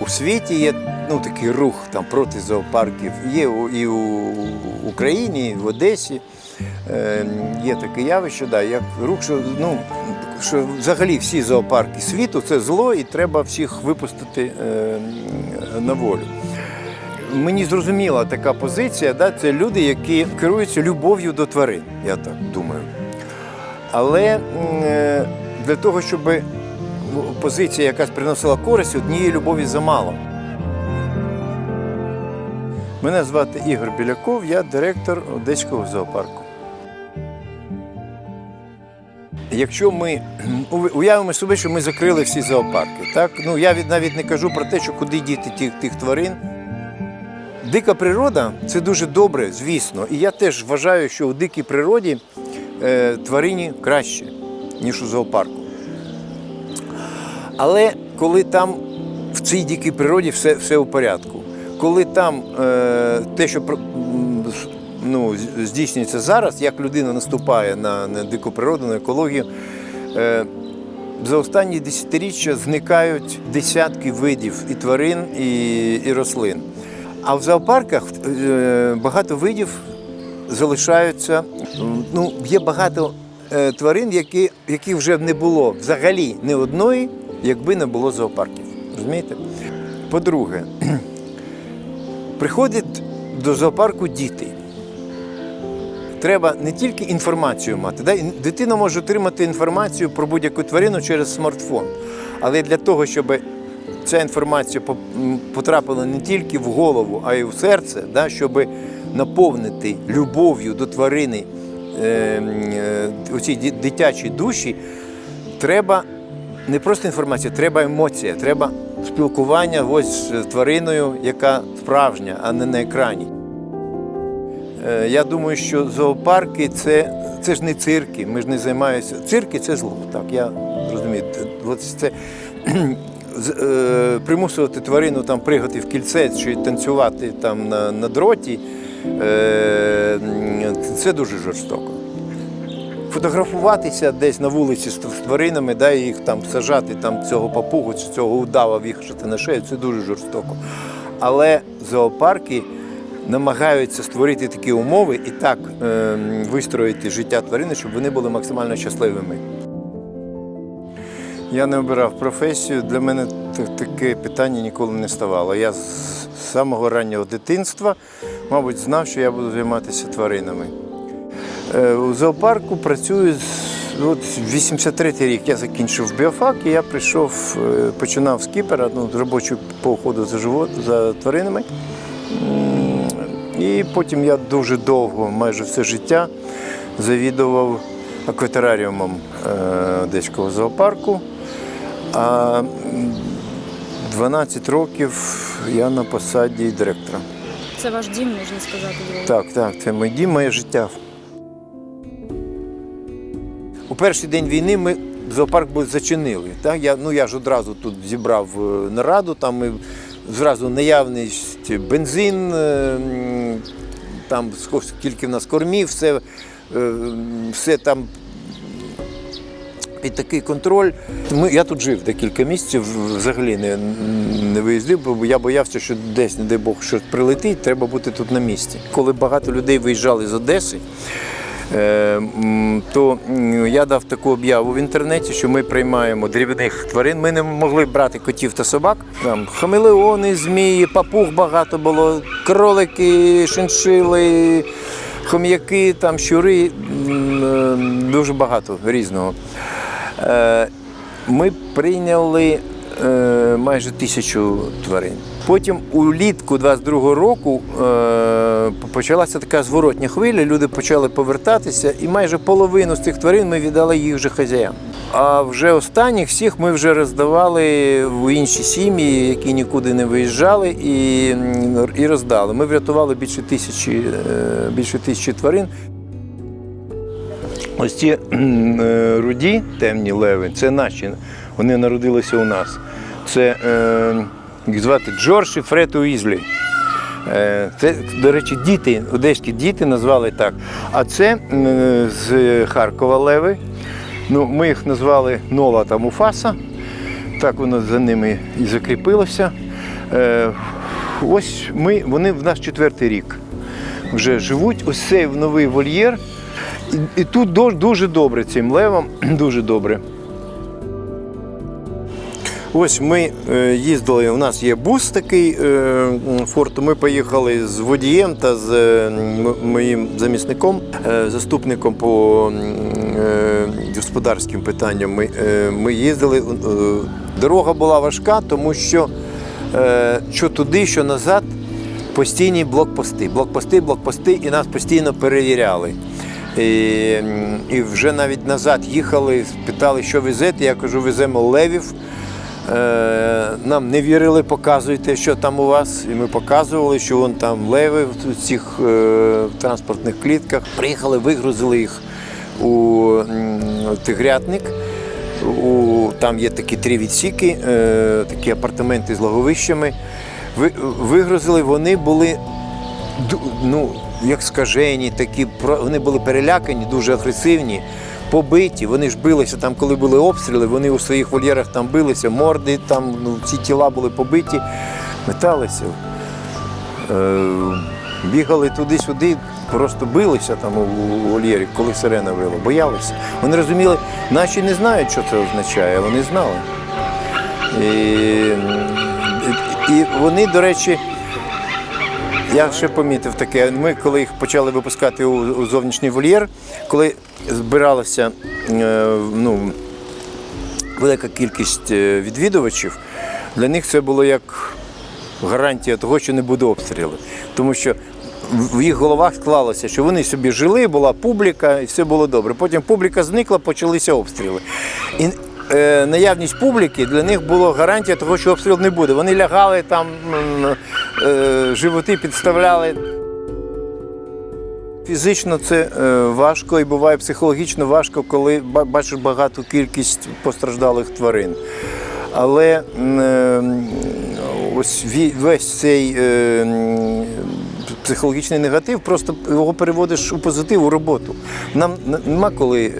У світі є ну, такий рух там, проти зоопарків. Є і у Україні, і в Одесі. Е, є таке явище, да, як рух, що, ну, що взагалі всі зоопарки світу це зло і треба всіх випустити е, на волю. Мені зрозуміла така позиція, да, це люди, які керуються любов'ю до тварин, я так думаю. Але е, для того, щоб позиція якась приносила користь, однієї любові замало. Мене звати Ігор Біляков, я директор Одеського зоопарку. Якщо ми уявимо собі, що ми закрили всі зоопарки, так? Ну, я навіть не кажу про те, що куди діти тих, тих тварин. Дика природа це дуже добре, звісно. І я теж вважаю, що у дикій природі е, тварині краще, ніж у зоопарку. Але коли там в цій дикій природі все, все у порядку, коли там е, те, що ну, здійснюється зараз, як людина наступає на, на дику природу, на екологію, е, за останні десятиріччя зникають десятки видів і тварин, і, і рослин. А в зоопарках е, багато видів залишаються. Ну, є багато е, тварин, які, яких вже не було взагалі ні одної, якби не було зоопарків. Розумієте? По-друге, приходять до зоопарку діти. Треба не тільки інформацію мати. Дитина може отримати інформацію про будь-яку тварину через смартфон. Але для того, щоб ця інформація потрапила не тільки в голову, а й в серце, да? щоб наповнити любов'ю до тварини е, е, оці дитячі душі, треба не просто інформація, треба емоція, треба спілкування ось з твариною, яка справжня, а не на екрані. Е, Я думаю, що зоопарки це, це ж не цирки. Ми ж не займаємося. Цирки це зло. Так, я розумію. Це е, примусувати тварину там пригати в кільце чи танцювати там на, на дроті. е, Це дуже жорстоко. Фотографуватися десь на вулиці з тваринами, да, і їх там сажати, там цього папугу чи цього удава вішати на шею, це дуже жорстоко. Але зоопарки намагаються створити такі умови і так е, вистроїти життя тварини, щоб вони були максимально щасливими. Я не обирав професію, для мене таке питання ніколи не ставало. Я з самого раннього дитинства, мабуть, знав, що я буду займатися тваринами. Е, У зоопарку працюю з от 83-й рік. Я закінчив біофак, і я прийшов, е, починав з кіпера, ну, з робочого по уходу за живот, за тваринами. І потім я дуже довго, майже все життя, завідував акватераріумом е, Одеського зоопарку. А 12 років я на посаді директора. Це ваш дім, можна сказати. Так, так, це мій дім, моє життя. Перший день війни ми зоопарк зачинили. Так? Я, ну, я ж одразу тут зібрав е, нараду, там ми зразу наявність бензин, е, там скільки в нас кормів, все, е, все там під такий контроль. Ми, я тут жив декілька місяців, взагалі не, не виїздив, бо я боявся, що десь, не дай Бог, щось прилетить, треба бути тут на місці. Коли багато людей виїжджали з Одеси, то я дав таку об'яву в інтернеті, що ми приймаємо дрібних тварин. Ми не могли брати котів та собак. Там хамелеони, змії, папуг багато було, кролики, шиншили, хом'яки, там щури, е, дуже багато різного. Е, Ми прийняли е, майже тисячу тварин. Потім улітку 22-го року е, почалася така зворотня хвиля, люди почали повертатися, і майже половину з цих тварин ми віддали їх вже хазяям. А вже останніх всіх ми вже роздавали в інші сім'ї, які нікуди не виїжджали, і, і роздали. Ми врятували більше тисячі, е, більше тисячі тварин. Ось ці е, руді, темні леви, це наші. Вони народилися у нас. Це е, їх звати Джордж і Фред Уізлі. Е, Це, до речі, діти, одеські діти назвали так. А це м, з Харкова леви. Ну, ми їх назвали Нола та Муфаса. Так воно за ними і закріпилося. Е, ось ми, вони в нас четвертий рік вже живуть. Ось цей новий вольєр. І, і тут дуже добре цим левам, дуже добре. Ось ми е, їздили, у нас є бус такий е, м, форту. Ми поїхали з водієм та з е, моїм замісником, заступником по господарським питанням. Ми, ми їздили. Дорога була важка, тому що що туди, що назад постійні блокпости. Блокпости, блокпости, і нас постійно перевіряли. І, і вже навіть назад їхали, питали, що везете. Я кажу, веземо левів. Е, Нам не вірили, показуйте, що там у вас. І ми показували, що вон там леви в цих е, транспортних клітках. Приїхали, вигрузили їх у тигрятник. У, там є такі три відсіки, е, такі апартаменти з лаговищами. Ви, вигрузили, вони були ну, як скажені, такі, вони були перелякані, дуже агресивні, побиті. Вони ж билися там, коли були обстріли, вони у своїх вольєрах там билися, морди, там ну, ці тіла були побиті, металися. Е, бігали туди-сюди, просто билися там у, вольєрі, коли сирена вила, боялися. Вони розуміли, наші не знають, що це означає, вони знали. І, і вони, до речі, я ще помітив таке. Ми, коли їх почали випускати у, у зовнішній вольєр, коли збиралася е, ну, велика кількість е, відвідувачів, для них це було як гарантія того, що не буде обстрілу. Тому що в їх головах склалося, що вони собі жили, була публіка і все було добре. Потім публіка зникла, почалися обстріли. І е, наявність публіки для них була гарантія того, що обстріл не буде. Вони лягали там, е, животи підставляли. Фізично це е, важко і буває психологічно важко, коли бачиш багату кількість постраждалих тварин. Але е, ось весь цей психологічний негатив, просто його переводиш у позитив, у роботу. Нам нема коли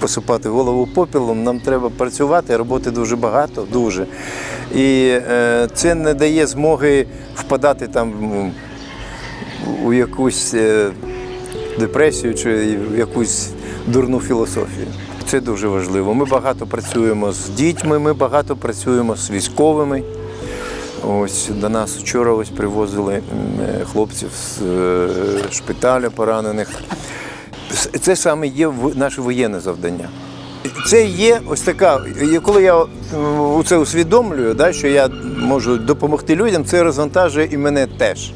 посипати голову попілом, нам треба працювати, роботи дуже багато, дуже. І е, це не дає змоги впадати там. у якусь е, депресію чи в якусь дурну філософію. Це дуже важливо. Ми багато працюємо з дітьми, ми багато працюємо з військовими. Ось до нас вчора ось привозили е, хлопців з шпиталя поранених. Це саме є наше воєнне завдання. Це є ось така, коли я м, це усвідомлюю, да, що я можу допомогти людям, це розвантажує і мене теж.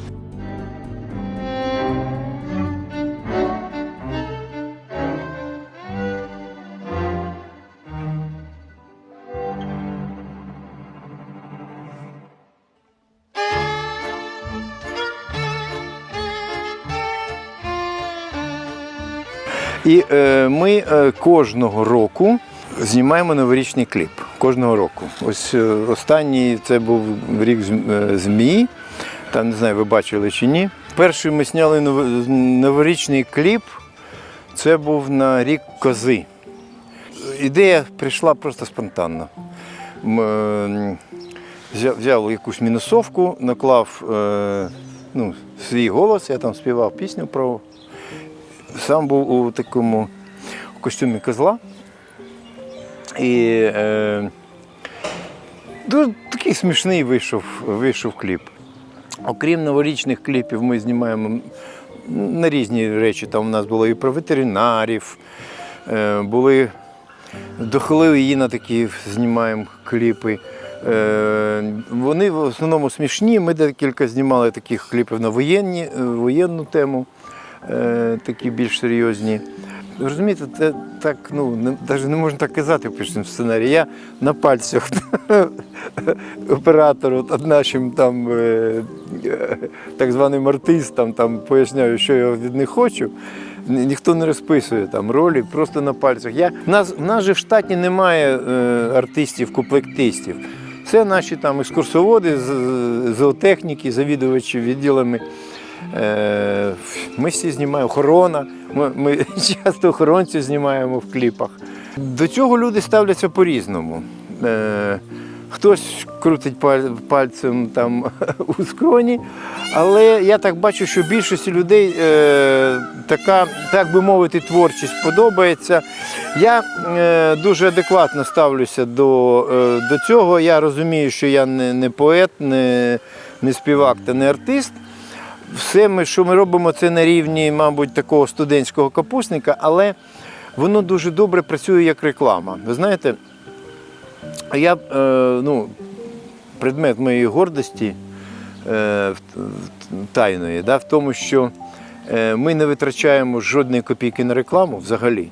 І е, ми е, кожного року знімаємо новорічний кліп. Кожного року. Ось е, останній це був рік е, змії. Там не знаю, ви бачили чи ні. Перший ми зняли новорічний кліп. Це був на рік кози. Ідея прийшла просто спонтанно. Е, взяв, взяв якусь мінусовку, наклав е, ну, свій голос, я там співав пісню про сам був у такому костюмі козла. І е, дуже такий смішний вийшов, вийшов кліп. Окрім новорічних кліпів, ми знімаємо на різні речі. Там у нас було і про ветеринарів, е, були до її на такі знімаємо кліпи. Е, Вони в основному смішні. Ми декілька знімали таких кліпів на воєнні, е, воєнну тему, е, такі більш серйозні. Розумієте, це так, ну, не, навіть не можна так казати в пишному сценарії. Я на пальцях оператору, нашим там е, е, так званим артистам там поясняю, що я від них хочу. Ніхто не розписує там ролі, просто на пальцях. Я, в, нас, в нас же в штаті немає е, артистів, комплектистів. Це наші там екскурсоводи, зоотехніки, завідувачі відділами. Е, Ми всі знімаємо охорона. Ми, часто охоронців знімаємо в кліпах. До цього люди ставляться по-різному. Е, Хтось крутить пальцем там у скроні, але я так бачу, що більшості людей е, така, так би мовити, творчість подобається. Я е, дуже адекватно ставлюся до, е, до цього. Я розумію, що я не, не поет, не, не співак та не артист. Все, ми, що ми робимо, це на рівні, мабуть, такого студентського капусника, але воно дуже добре працює як реклама. Ви знаєте, я, е, ну, предмет моєї гордості е, тайної, да, в тому, що е, ми не витрачаємо жодної копійки на рекламу взагалі.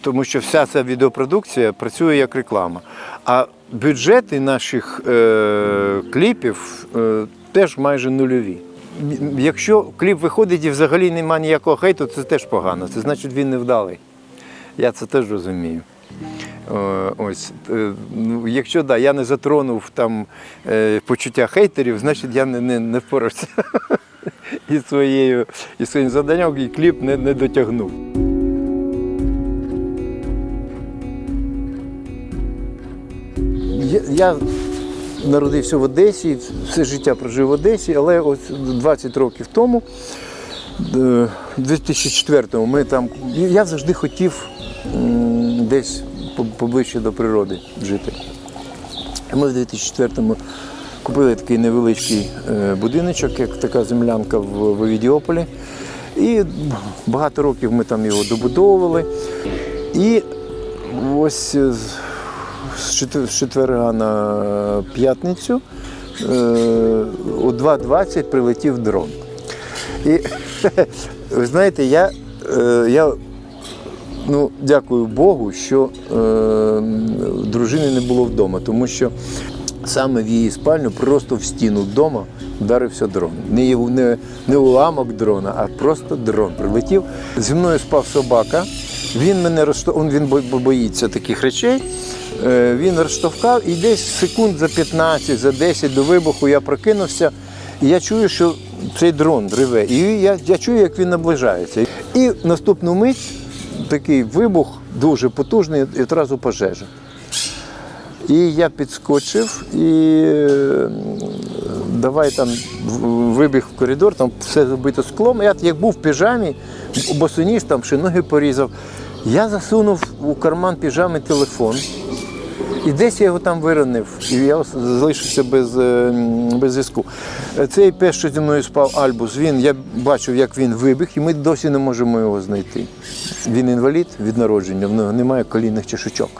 Тому що вся ця відеопродукція працює як реклама. А бюджети наших е, кліпів е, теж майже нульові. Якщо кліп виходить і взагалі немає ніякого хейту, це теж погано. Це значить він невдалий. Я це теж розумію. Е, Ось, е, ну, якщо да, я не затронув там е, почуття хейтерів, значить я не, не, не впорався із, своєю, із своїм завданням і кліп не, не дотягнув. Я, я народився в Одесі, все життя прожив в Одесі, але ось 20 років тому, е, в 2004-му, ми там. Я завжди хотів десь поближче до природи жити. Ми в 2004-му купили такий невеличкий е, будиночок, як така землянка в, Овідіополі. І багато років ми там його добудовували. І ось е, з- четверга на п'ятницю е, о 2.20 прилетів дрон. І ви знаєте, я, е, я ну, дякую Богу, що е, дружини не було вдома, тому що саме в її спальню, просто в стіну вдома вдарився дрон. Не, не, не уламок дрона, а просто дрон прилетів. Зі мною спав собака. Він мене розштовхав, він бо- бо- боїться таких речей. Е, Він розштовхав і десь секунд за 15, за 10 до вибуху я прокинувся. І я чую, що цей дрон реве. І я, я чую, як він наближається. І наступну мить такий вибух дуже потужний і одразу пожежа. І я підскочив і е, давай там вибіг в коридор, там все забито склом. Я як був в піжамі, босоніж там ще ноги порізав. Я засунув у карман піжами телефон. І десь я його там виронив, і я залишився без, е, без зв'язку. Е, Цей пес, що зі мною спав Альбус, він, я бачив, як він вибіг, і ми досі не можемо його знайти. Він інвалід від народження, в нього немає колінних чешучок.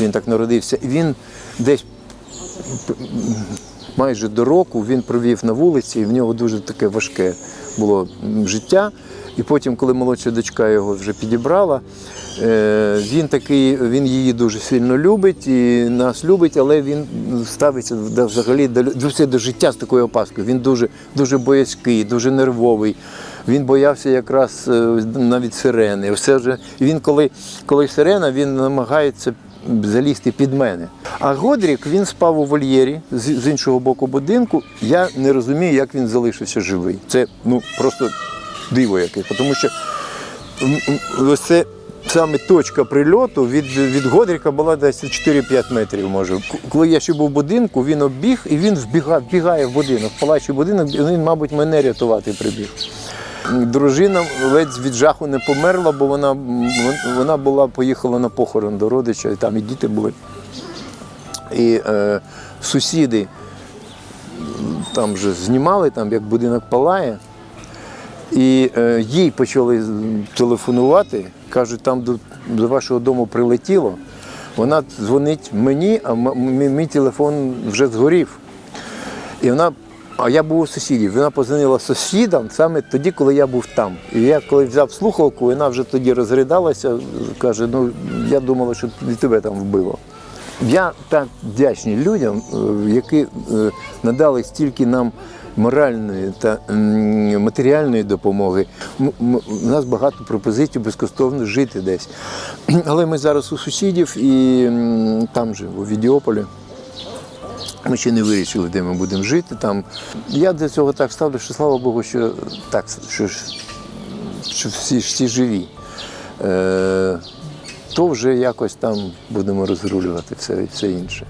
Він так народився. І він десь майже до року він провів на вулиці, і в нього дуже таке важке було життя. І потім, коли молодша дочка його вже підібрала, е, він такий, він її дуже сильно любить і нас любить, але він ставиться взагалі до, все до життя з такою опаскою. Він дуже, дуже боязкий, дуже нервовий. Він боявся якраз е, навіть сирени. Все вже він, коли, коли сирена, він намагається залізти під мене. А Годрік він спав у вольєрі з, іншого боку будинку. Я не розумію, як він залишився живий. Це ну просто диво якесь, тому що ось це саме точка прильоту від, від Годріка була десь 4-5 метрів. Може. Коли я ще був в будинку, він обіг і він вбігає, вбігає в будинок, палачий будинок, і він, мабуть, мене рятувати прибіг. Дружина ледь від жаху не померла, бо вона, вона була, поїхала на похорон до родича, і там і діти були. І е, сусіди там вже знімали, там, як будинок палає. І е, їй почали телефонувати, кажуть, там до, до вашого дому прилетіло. Вона дзвонить мені, а мій телефон вже згорів. І вона, а я був у сусідів. Вона позвонила сусідам саме тоді, коли я був там. І я коли взяв слухавку, вона вже тоді розридалася, каже: ну я думала, що тебе там вбило. Я так вдячний людям, е, які е, надали стільки нам моральної та матеріальної допомоги. У нас багато пропозицій безкоштовно жити десь. Але ми зараз у сусідів і там же, у Відіополі. Ми ще не вирішили, де ми будемо жити. Там. Я до цього так ставлю, що слава Богу, що так, що, що всі, всі живі. Е, то вже якось там будемо розрулювати все, все інше.